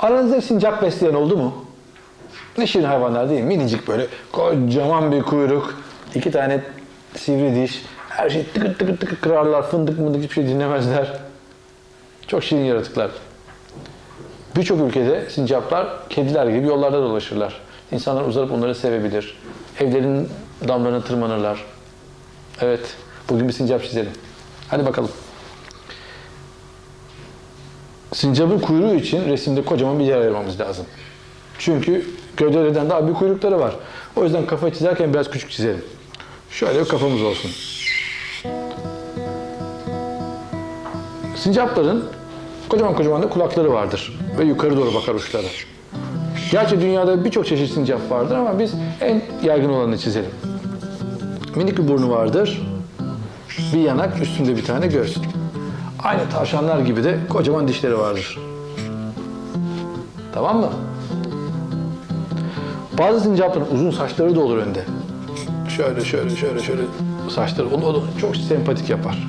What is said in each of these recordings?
Aranızda sincap besleyen oldu mu? Ne şirin hayvanlar değil mi? Minicik böyle kocaman bir kuyruk, iki tane sivri diş, her şey tıkır tıkır tıkır kırarlar, fındık mındık hiçbir şey dinlemezler. Çok şirin yaratıklar. Birçok ülkede sincaplar kediler gibi yollarda dolaşırlar. İnsanlar uzanıp onları sevebilir. Evlerin damlarına tırmanırlar. Evet, bugün bir sincap çizelim. Hadi bakalım. Sincapın kuyruğu için resimde kocaman bir yer ayırmamız lazım. Çünkü gövdelerden daha büyük kuyrukları var. O yüzden kafa çizerken biraz küçük çizelim. Şöyle kafamız olsun. Sincapların kocaman kocaman da kulakları vardır ve yukarı doğru bakar uçları. Gerçi dünyada birçok çeşit sincap vardır ama biz en yaygın olanını çizelim. Minik bir burnu vardır. Bir yanak, üstünde bir tane göz. Aynı tavşanlar gibi de kocaman dişleri vardır. Tamam mı? Bazı sincapların uzun saçları da olur önde. Şöyle şöyle şöyle şöyle saçları onu, onu çok sempatik yapar.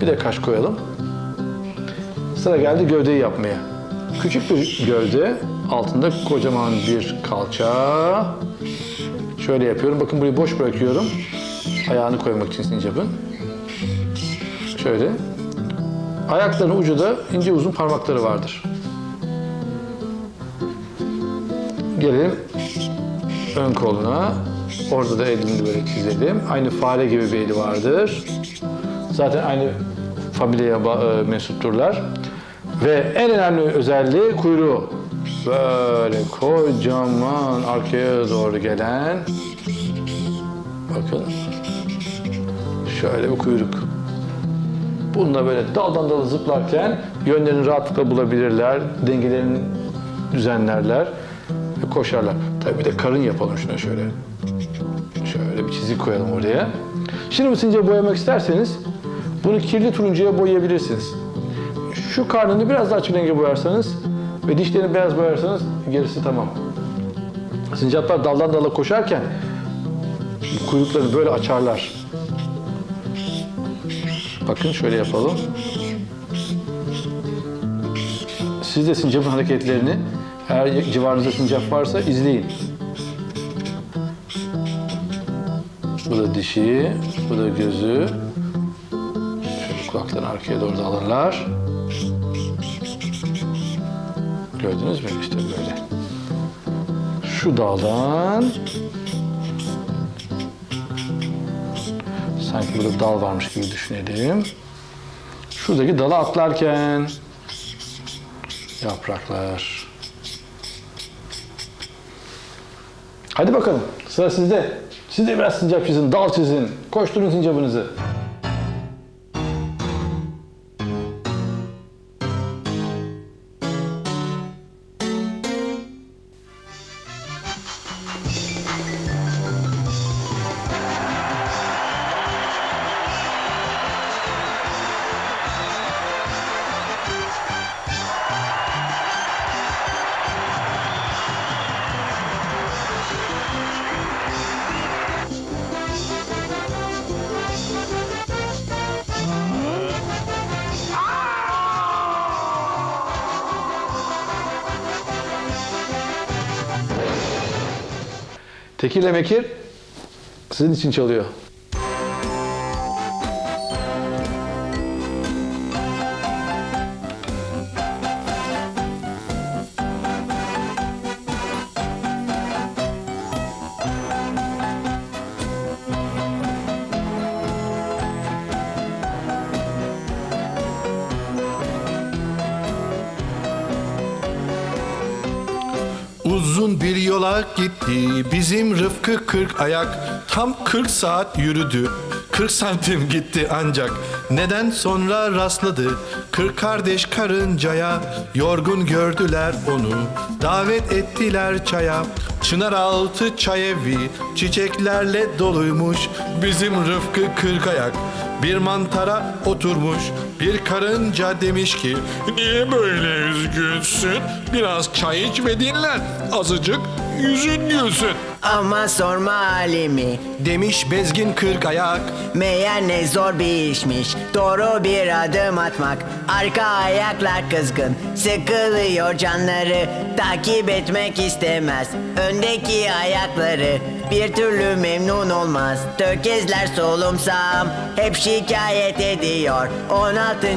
Bir de kaş koyalım. Sıra geldi gövdeyi yapmaya. Küçük bir gövde, altında kocaman bir kalça. Şöyle yapıyorum. Bakın burayı boş bırakıyorum. Ayağını koymak için sincapın. Şöyle. Ayaklarının ucu da ince uzun parmakları vardır. Gelelim ön koluna. Orada da elini böyle çizelim. Aynı fare gibi bir eli vardır. Zaten aynı familyaya e, mensupturlar. Ve en önemli özelliği kuyruğu. Böyle kocaman arkaya doğru gelen bakın şöyle bir kuyruk. Bununla böyle daldan dala zıplarken yönlerini rahatlıkla bulabilirler, dengelerini düzenlerler ve koşarlar. Tabii bir de karın yapalım şuna şöyle. Şöyle bir çizik koyalım oraya. Şimdi bu sincapı boyamak isterseniz bunu kirli turuncuya boyayabilirsiniz. Şu karnını biraz daha açık renge boyarsanız ve dişlerini beyaz boyarsanız gerisi tamam. Sincaplar daldan dala koşarken kuyruklarını böyle açarlar. Bakın şöyle yapalım. Siz de sincapın hareketlerini eğer civarınızda sincap varsa izleyin. Bu da dişi, bu da gözü. Şöyle kulaklarını arkaya doğru da alırlar. Gördünüz mü? İşte böyle. Şu daldan sanki burada dal varmış gibi düşünelim. Şuradaki dala atlarken yapraklar. Hadi bakalım sıra sizde. Siz de biraz sincap çizin, dal çizin. Koşturun sincapınızı. Tekir ile Mekir sizin için çalıyor. Uzun bir yola gitti. Bizim Rıfkı kırk ayak. Tam 40 saat yürüdü. 40 santim gitti ancak. Neden sonra rastladı? Kırk kardeş karıncaya Yorgun gördüler onu. Davet ettiler çaya. Çınar altı çay evi. Çiçeklerle doluymuş. Bizim Rıfkı kırk ayak. Bir mantara oturmuş bir karınca demiş ki Niye böyle üzgünsün? Biraz çay iç ve dinlen. Azıcık yüzün gülsün. Ama sorma halimi Demiş bezgin kırk ayak Meğer ne zor bir işmiş Doğru bir adım atmak Arka ayaklar kızgın Sıkılıyor canları. Takip etmek istemez Öndeki ayakları. Bir türlü memnun olmaz Tökezler solumsam Hep şikayet ediyor 16.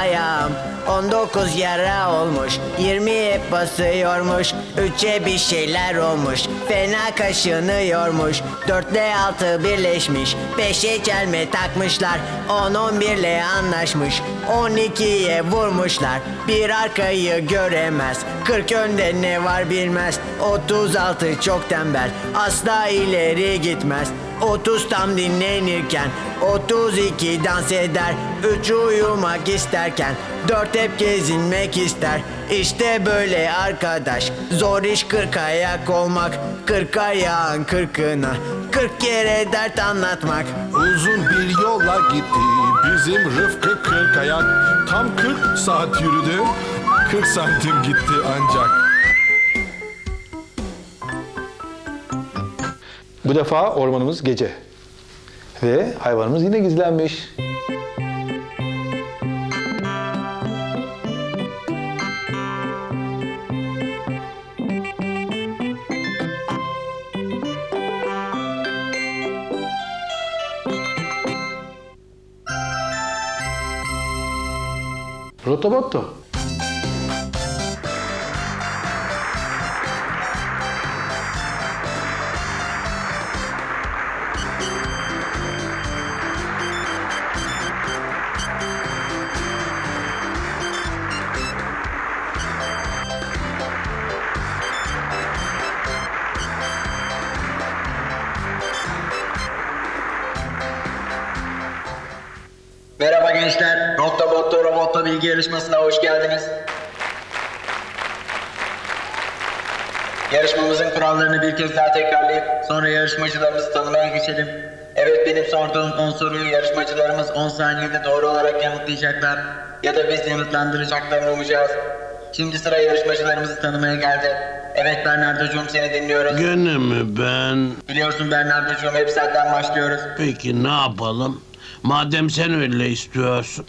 ayağım 19 yara olmuş 20 hep basıyormuş 3'e bir şeyler olmuş Fena kaşınıyormuş 4 ile 6 birleşmiş 5'e çelme takmışlar 10-11 ile anlaşmış 12'ye vurmuşlar Bir arkayı göremez 40 önde ne var bilmez 36 çok tembel Asla ileri gitmez 30 tam dinlenirken 32 dans eder 3 uyumak isterken 4 hep gezinmek ister. İşte böyle arkadaş Zor iş 40 ayak olmak 40 ayağın kırkına 40 kere dert anlatmak. Uzun bir yola gitti bizim Rıfkı kırk ayak. Tam 40 saat yürüdü 40 santim gitti ancak. Bu defa ormanımız gece. Ve hayvanımız yine gizlenmiş. Rotobotto. Yarışmacılarımızı tanımaya geçelim. Evet benim sorduğum 10 soruyu yarışmacılarımız 10 saniyede doğru olarak yanıtlayacaklar. Ya da biz yanıtlandıracaklarını umacağız. Şimdi sıra yarışmacılarımızı tanımaya geldi. Evet Bernardo'cum seni dinliyoruz. Gene mi ben? Biliyorsun Bernardo'cum hep senden başlıyoruz. Peki ne yapalım? Madem sen öyle istiyorsun.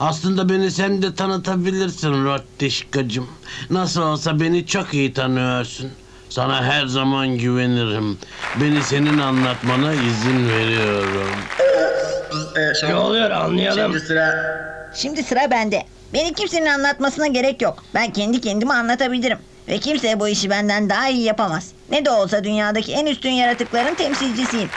Aslında beni sen de tanıtabilirsin Rottişkacım. Nasıl olsa beni çok iyi tanıyorsun. Sana her zaman güvenirim. Beni senin anlatmana izin veriyorum. Ee, şey, Ne oluyor anlayalım. Şimdi sıra Şimdi sıra bende. Beni kimsenin anlatmasına gerek yok. Ben kendi kendime anlatabilirim. Ve kimse bu işi benden daha iyi yapamaz. Ne de olsa dünyadaki en üstün yaratıkların temsilcisiyim.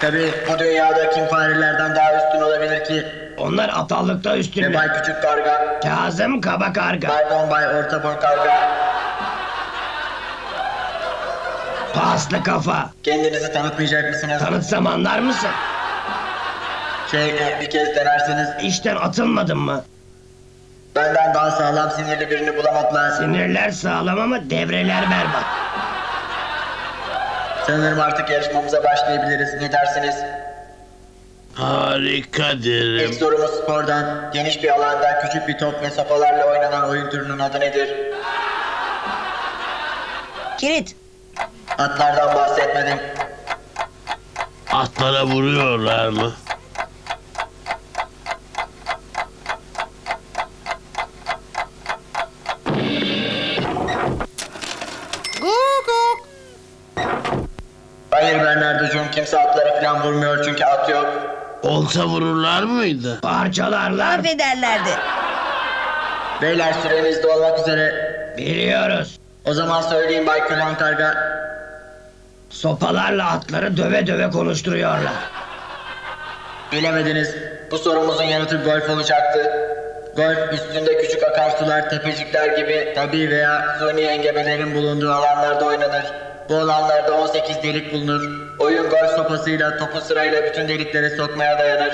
Tabii bu dünyada kim farelerden daha üstün olabilir ki? Onlar aptallıkta Ve üstünler. Bay Küçük Karga, Kazım kaba karga. Bay Orta Boy Karga. Paslı kafa. Kendinizi tanıtmayacak mısınız? Tanıtsam anlar mısın? Şey e, bir kez denerseniz İşten atılmadın mı? benden daha sağlam sinirli birini bulamadılar. Sinirler sağlam ama devreler berbat. Sanırım artık yarışmamıza başlayabiliriz. Ne dersiniz? Harika İlk derim. sorumuz spordan. Geniş bir alanda küçük bir top ve sopalarla oynanan oyun türünün adı nedir? Kirit. Atlardan bahsetmedim. Atlara vuruyorlar mı? Hayır Bernardo'cum kimse atlara falan vurmuyor çünkü at yok. Olsa vururlar mıydı? Parçalarlar. Affederlerdi. Beyler süreniz dolmak üzere. Biliyoruz. O zaman söyleyeyim Bay Kıran Karga. Sopalarla atları döve döve konuşturuyorlar. Bilemediniz. Bu sorumuzun yanıtı golf olacaktı. Golf üstünde küçük akarsular, tepecikler gibi tabi veya suni engebelerin bulunduğu alanlarda oynanır. Bu alanlarda 18 delik bulunur. Oyun golf sopasıyla topu sırayla bütün deliklere sokmaya dayanır.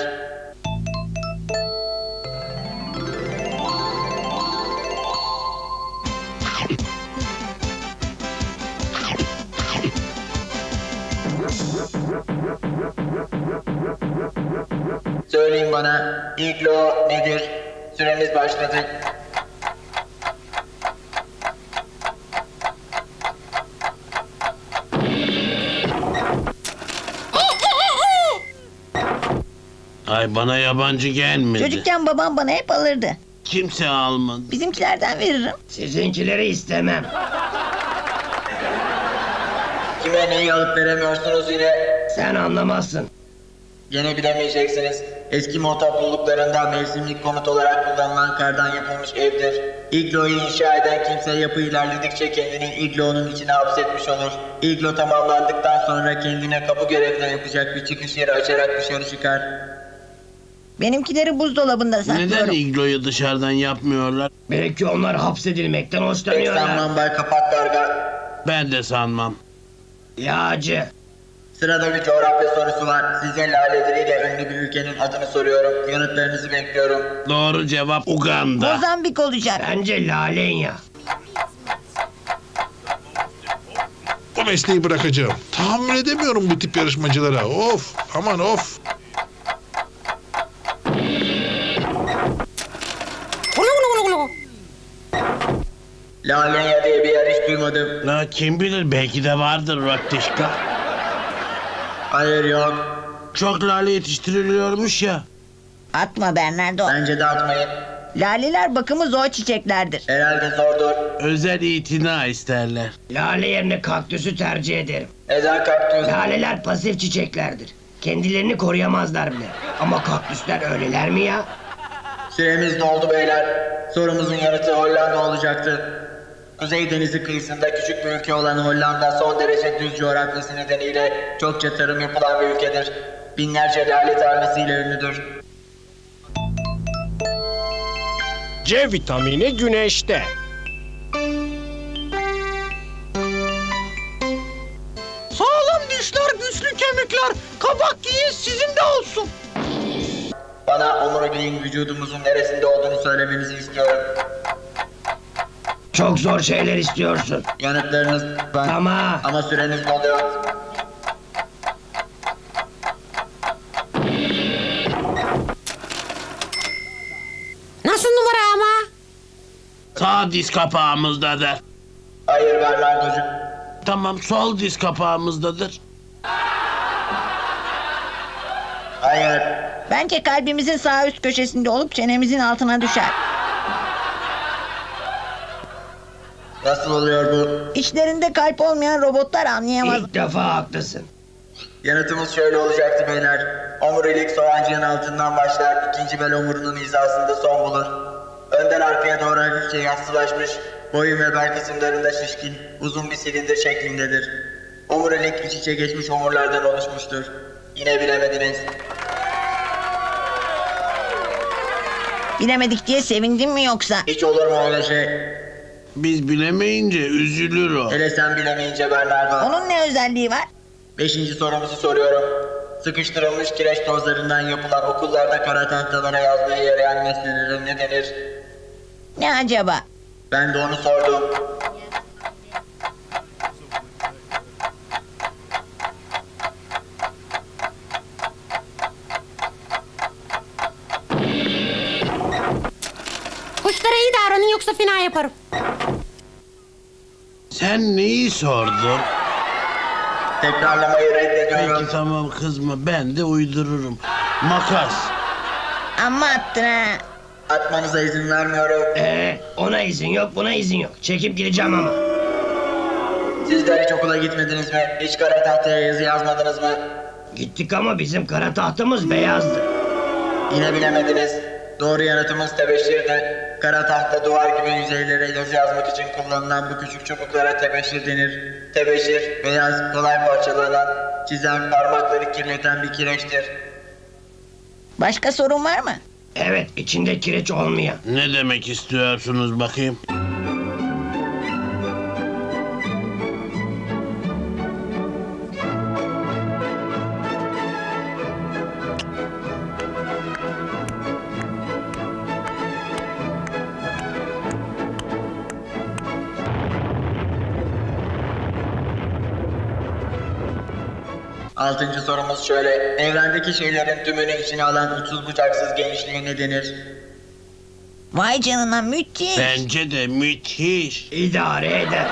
Bana iglo nedir? Süreniz başladı. Vallahi bana yabancı gelmedi. Çocukken babam bana hep alırdı. Kimse almadı. Bizimkilerden veririm. Sizinkileri istemem. Kime neyi alıp veremiyorsunuz yine? Sen anlamazsın. Gene bilemeyeceksiniz. Eski topluluklarında mevsimlik konut olarak kullanılan kardan yapılmış evdir. İglo'yu inşa eden kimse yapı ilerledikçe kendini iglo'nun içine hapsetmiş olur. İglo tamamlandıktan sonra kendine kapı görevi de yapacak bir çıkış yeri açarak dışarı çıkar. Benimkileri buzdolabında Neden saklıyorum. igloyu dışarıdan yapmıyorlar? Belki onlar hapsedilmekten Tek hoşlanıyorlar. sanmam bay kapak karga. Ben de sanmam. Yağcı. Sırada bir coğrafya sorusu var. Size laleleriyle ünlü bir ülkenin adını soruyorum. Yanıtlarınızı bekliyorum. Doğru cevap Uganda. Mozambik olacak. Bence Lalenya. Bu mesleği bırakacağım. Tahammül edemiyorum bu tip yarışmacılara. Of aman of. Lalenya diye bir yer hiç duymadım. La kim bilir belki de vardır Rottişka. Hayır yok. Çok lale yetiştiriliyormuş ya. Atma Bernardo. Bence de atmayın. Laleler bakımı zor çiçeklerdir. Herhalde zordur. Özel itina isterler. Lale yerine kaktüsü tercih ederim. Neden kaktüs? Laleler pasif çiçeklerdir. Kendilerini koruyamazlar bile. Ama kaktüsler öyleler mi ya? Süremiz doldu beyler. Sorumuzun yanıtı Hollanda olacaktı. Kuzey Denizi kıyısında küçük bir ülke olan Hollanda son derece düz coğrafyası nedeniyle çokça tarım yapılan bir ülkedir. Binlerce lale tarlasıyla ünlüdür. C vitamini güneşte. Sağlam dişler, güçlü kemikler. Kabak yiyin sizin de olsun. Bana omuriliğin vücudumuzun neresinde olduğunu söylemenizi istiyorum. Çok zor şeyler istiyorsun. Yanıtlarınız ben. Ama Ama süreniz doluyor. Nasıl numara ama? Sağ diz kapağımızdadır. Hayır Bernardo'cum. Tamam sol diz kapağımızdadır. Hayır. Bence kalbimizin sağ üst köşesinde olup çenemizin altına düşer. Nasıl oluyor bu? İçlerinde kalp olmayan robotlar anlayamaz. ilk defa haklısın. Yanıtımız şöyle olacaktı beyler. Omurilik soğancığın altından başlar, ikinci bel omurunun hizasında son bulur. Önden arkaya doğru hafifçe yassılaşmış, boyun ve bel kısımlarında şişkin, uzun bir silindir şeklindedir. Omurilik iç içe geçmiş omurlardan oluşmuştur. Yine bilemediniz. Bilemedik diye sevindin mi yoksa? Hiç olur mu öyle şey? Biz bilemeyince üzülür o. Hele sen bilemeyince Bernardo. Onun ne özelliği var? Beşinci sorumuzu soruyorum. Sıkıştırılmış kireç tozlarından yapılan okullarda kara tahtalara yazmaya yarayan nesnelere ne denir? Ne acaba? Ben de onu sordum. Kuşlara iyi davranın yoksa fena yaparım. Sen neyi sordun? Tekrarlamayı reddediyorum. Peki tamam kızma ben de uydururum. Makas. Amma attın ha. Atmanıza izin vermiyorum. Ee, ona izin yok buna izin yok. Çekip gideceğim ama. Sizler hiç okula gitmediniz mi? Hiç kara tahtaya yazı yazmadınız mı? Gittik ama bizim kara tahtımız beyazdı. Yine bilemediniz. Doğru yanıtımız tebeşirdi. Kara tahta duvar gibi yüzeylere yazı yazmak için kullanılan bu küçük çubuklara tebeşir denir. Tebeşir, beyaz, kolay parçalanan, çizen, parmakları kirleten bir kireçtir. Başka sorun var mı? Evet içinde kireç olmayan. Ne demek istiyorsunuz bakayım? Altıncı sorumuz şöyle. Evrendeki şeylerin tümünü içine alan uçsuz bucaksız genişliğe ne denir? Vay canına müthiş. Bence de müthiş. İdare eder.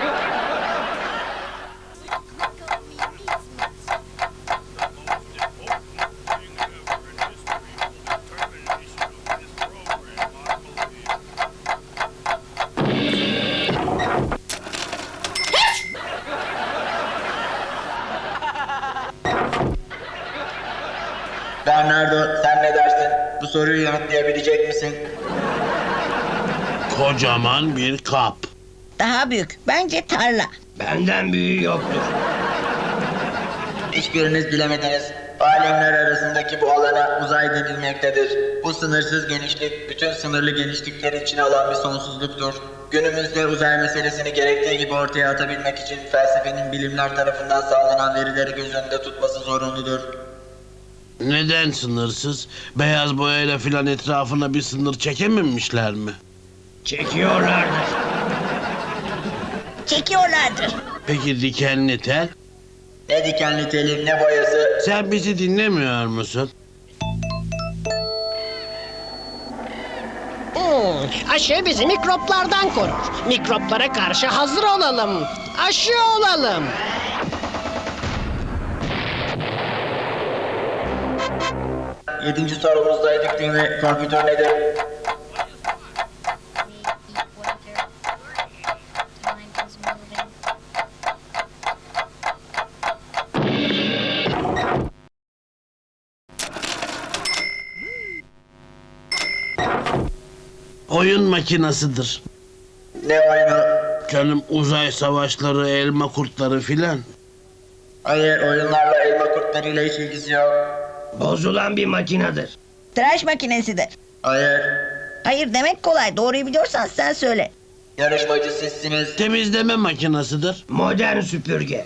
Soruyu yanıtlayabilecek misin? Kocaman bir kap. Daha büyük. Bence tarla. Benden büyüğü yoktur. Hiçbiriniz bilemediniz. Alemler arasındaki bu alana uzay denilmektedir. Bu sınırsız genişlik, bütün sınırlı genişlikleri içine alan bir sonsuzluktur. Günümüzde uzay meselesini gerektiği gibi ortaya atabilmek için felsefenin bilimler tarafından sağlanan verileri göz önünde tutması zorunludur. Neden sınırsız? Beyaz boyayla filan etrafına bir sınır çekememişler mi? Çekiyorlardır. Çekiyorlardır. Peki dikenli tel? Ne dikenli teli, ne boyası, Sen bizi dinlemiyor musun? Hmm, aşı bizi mikroplardan korur. Mikroplara karşı hazır olalım. Aşı olalım. Yedinci sorumuzdaydık değil mi? Kompütör nedir? Oyun makinasıdır. Ne oyunu? Canım uzay savaşları, elma kurtları filan. Hayır, oyunlarla elma kurtlarıyla hiç ilgisi yok. Bozulan bir makinedir. Tıraş makinesidir. Hayır, Hayır demek kolay. Doğruyu biliyorsan sen söyle. yarışmacı sizsiniz. Temizleme makinasıdır. Modern süpürge.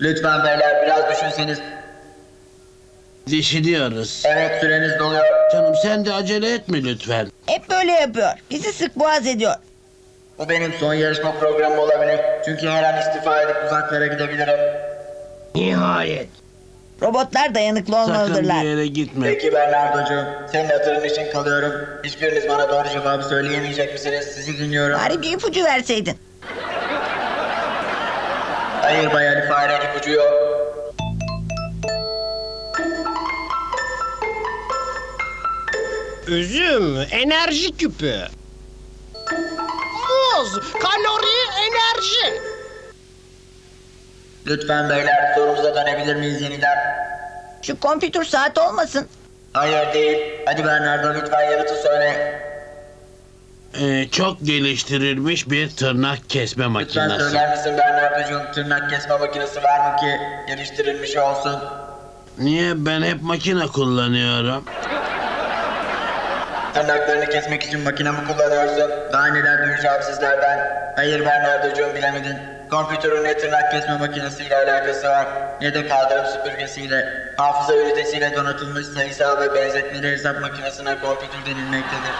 Lütfen beyler biraz düşünseniz. Dişiliyoruz. Evet, süreniz doluyor. Canım sen de acele etme lütfen. Hep böyle yapıyor. Bizi sık boğaz ediyor. Bu benim son yarışma programım olabilir. Çünkü her an istifa edip uzaklara gidebilirim. Nihayet. Robotlar dayanıklı Sakın olmalıdırlar. bir yere gitme. Peki Bernardo'cuğum, senin hatırın için kalıyorum. Hiçbiriniz bana doğru cevabı söyleyemeyecek misiniz? Sizi dinliyorum. Bari bir ipucu verseydin. Hayır Bay Ali fare ipucu yok. Üzüm, enerji küpü. Muz, kalori, enerji. Lütfen beyler sorumuza dönebilir miyiz yeniden? Şu kompütür saat olmasın. Hayır değil. Hadi Bernardo lütfen yanıtı söyle. Ee, çok geliştirilmiş bir tırnak kesme Lütfen makinesi. söyler misin Bernardo'cuğum tırnak kesme makinesi var mı ki geliştirilmiş olsun? Niye ben hep makine kullanıyorum? Tırnaklarını kesmek için makine mi kullanıyorsun? Daha neler duyacağım sizlerden? Hayır Bernardo'cuğum bilemedin. Kompütürün ne tırnak kesme makinesiyle alakası var ne de kaldırım süpürgesiyle. Hafıza ünitesiyle donatılmış sayısal ve benzetmeli hesap makinesine kompütür denilmektedir.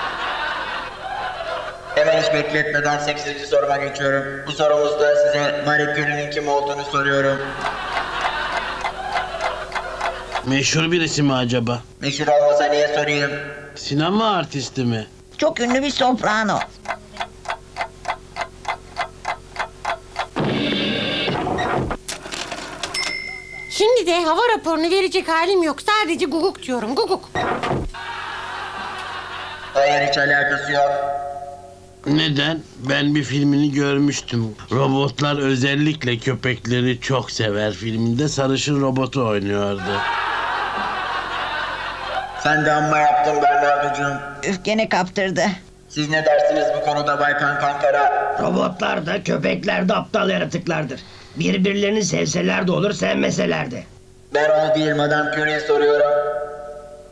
Hemen hiç bekletmeden 8. soruma geçiyorum. Bu sorumuzda size Marie Curie'nin kim olduğunu soruyorum. Meşhur birisi mi acaba? Meşhur olmasa niye sorayım? Sinema artisti mi? Çok ünlü bir soprano. De hava raporunu verecek halim yok. Sadece guguk diyorum guguk. Hayır hiç alakası yok. Neden? Ben bir filmini görmüştüm. Robotlar özellikle köpekleri çok sever. Filminde sarışın robotu oynuyordu. Sen de amma yaptın Bernardo'cuğum. Üf gene kaptırdı. Siz ne dersiniz bu konuda Bay Kankankara? Robotlar da köpekler de aptal yaratıklardır. Birbirlerini sevseler de olur sevmeseler de. Ben onu değil Madame Curie'ye soruyorum.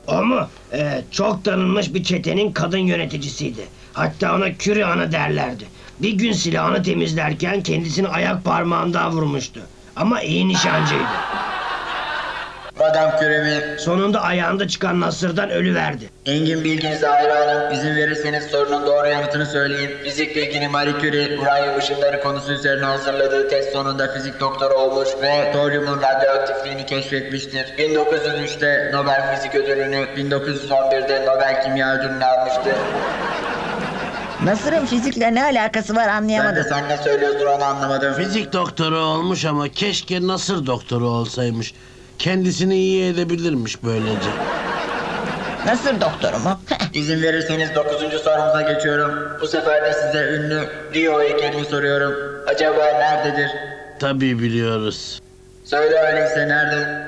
O mu? Ee, çok tanınmış bir çetenin kadın yöneticisiydi. Hatta ona Küri Ana derlerdi. Bir gün silahını temizlerken kendisini ayak parmağından vurmuştu. Ama iyi nişancıydı. Madame Curie mi? Sonunda ayağında çıkan nasırdan ölüverdi. Engin bilginize hayranım. İzin verirseniz sorunun doğru yanıtını söyleyeyim. Fizik bilgini Marie Curie, uranyum ışınları konusu üzerine hazırladığı test sonunda fizik doktoru olmuş ve toryumun radyoaktifliğini keşfetmiştir. 1903'te Nobel Fizik Ödülünü, 1911'de Nobel Kimya Ödülünü almıştır. Nasır'ın fizikle ne alakası var Ben de anlayamadım. sen ne söylüyorsun onu anlamadım. Fizik doktoru olmuş ama keşke Nasır doktoru olsaymış. Kendisini iyi edebilirmiş böylece. Nasır doktoru mu? İzin verirseniz 9. sorumuza geçiyorum. Bu sefer de size ünlü Rio heykelini soruyorum. Acaba nerededir? Tabii biliyoruz. Söyle öyleyse nerede?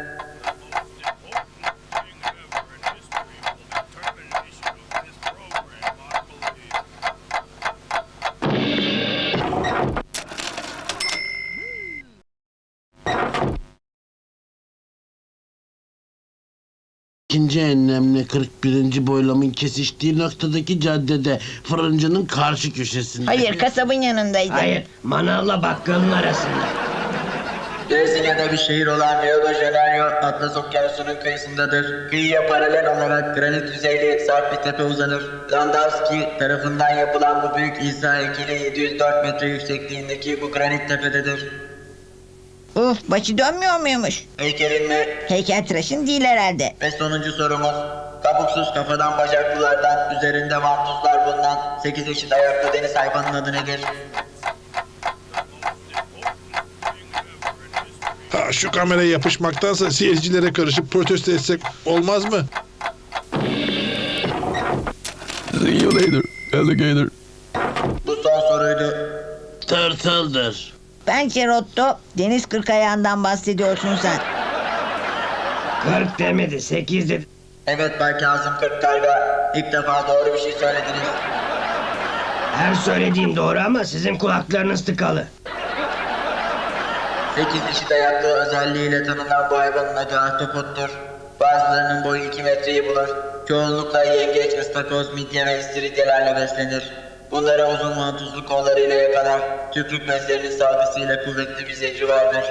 İkinci enlemle 41. boylamın kesiştiği noktadaki caddede fırıncının karşı köşesinde. Hayır kasabın yanındaydı. Hayır, manavla bakkalın arasında. Brezilya'da bir şehir olan Rio de Janeiro, Atlas Okyanusu'nun kıyısındadır. Kıyıya paralel olarak granit yüzeyli sert bir tepe uzanır. Landowski tarafından yapılan bu büyük İsa heykeli 704 metre yüksekliğindeki bu granit tepededir. Uf başı dönmüyor muymuş? Heykelin mi? Heykeltıraşın değil herhalde. Ve sonuncu sorumuz. Kabuksuz kafadan bacaklılardan üzerinde vantuzlar bulunan 8 eşit ayaklı deniz hayvanının adı nedir? Ha, şu kameraya yapışmaktansa seyircilere karışıp protesto etsek olmaz mı? See you later, alligator. Bu son soruydu. Tırtıldır. Bence Rotto deniz kırk ayağından bahsediyorsun sen. 40 demedi, 8 dedi. Evet Bay Kazım Kırkkarga. İlk defa doğru bir şey söylediniz. Her söylediğim doğru ama sizin kulaklarınız tıkalı. 8 eşit ayaklı özelliğiyle tanınan bu hayvanın adı ahtapottur. Bazılarının boyu 2 metreyi bulur. Çoğunlukla yengeç, ıstakoz, midye ve istiridyelerle beslenir. Bunlara uzun mantuzlu kollarıyla yakalar. Tükrük bezlerinin salgısıyla kuvvetli bir zehri vardır.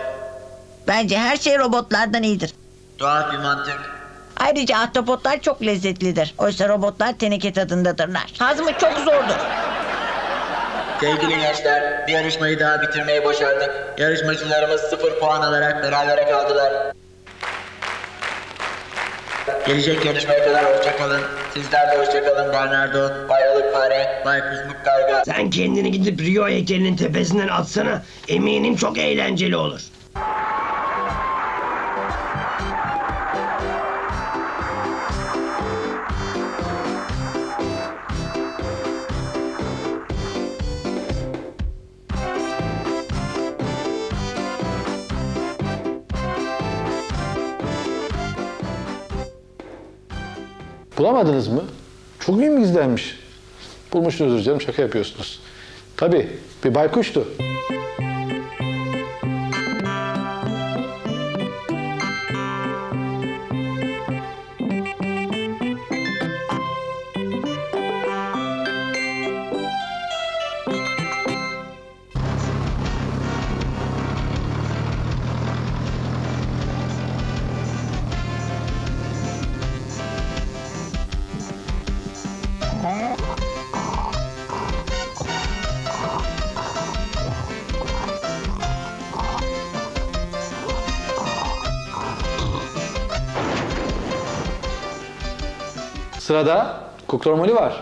Bence her şey robotlardan iyidir. Tuhaf bir mantık. Ayrıca ahtapotlar çok lezzetlidir. Oysa robotlar teneke tadındadırlar. Hazmı çok zordur. Sevgili gençler, bir yarışmayı daha bitirmeyi başardık. Yarışmacılarımız sıfır puan alarak berabere kaldılar. Gelecek yarışmaya kadar hoşça kalın. Sizler de hoşça kalın Bernardo, Bay Alıkfare, Bay Kusmuk Karga. Sen kendini gidip Rio heykelinin tepesinden atsana. Eminim çok eğlenceli olur. Bulamadınız mı? Çok iyi mi gizlenmiş? Bulmuşsunuzdur canım şaka yapıyorsunuz. Tabii bir baykuştu. Sırada kukla romani var.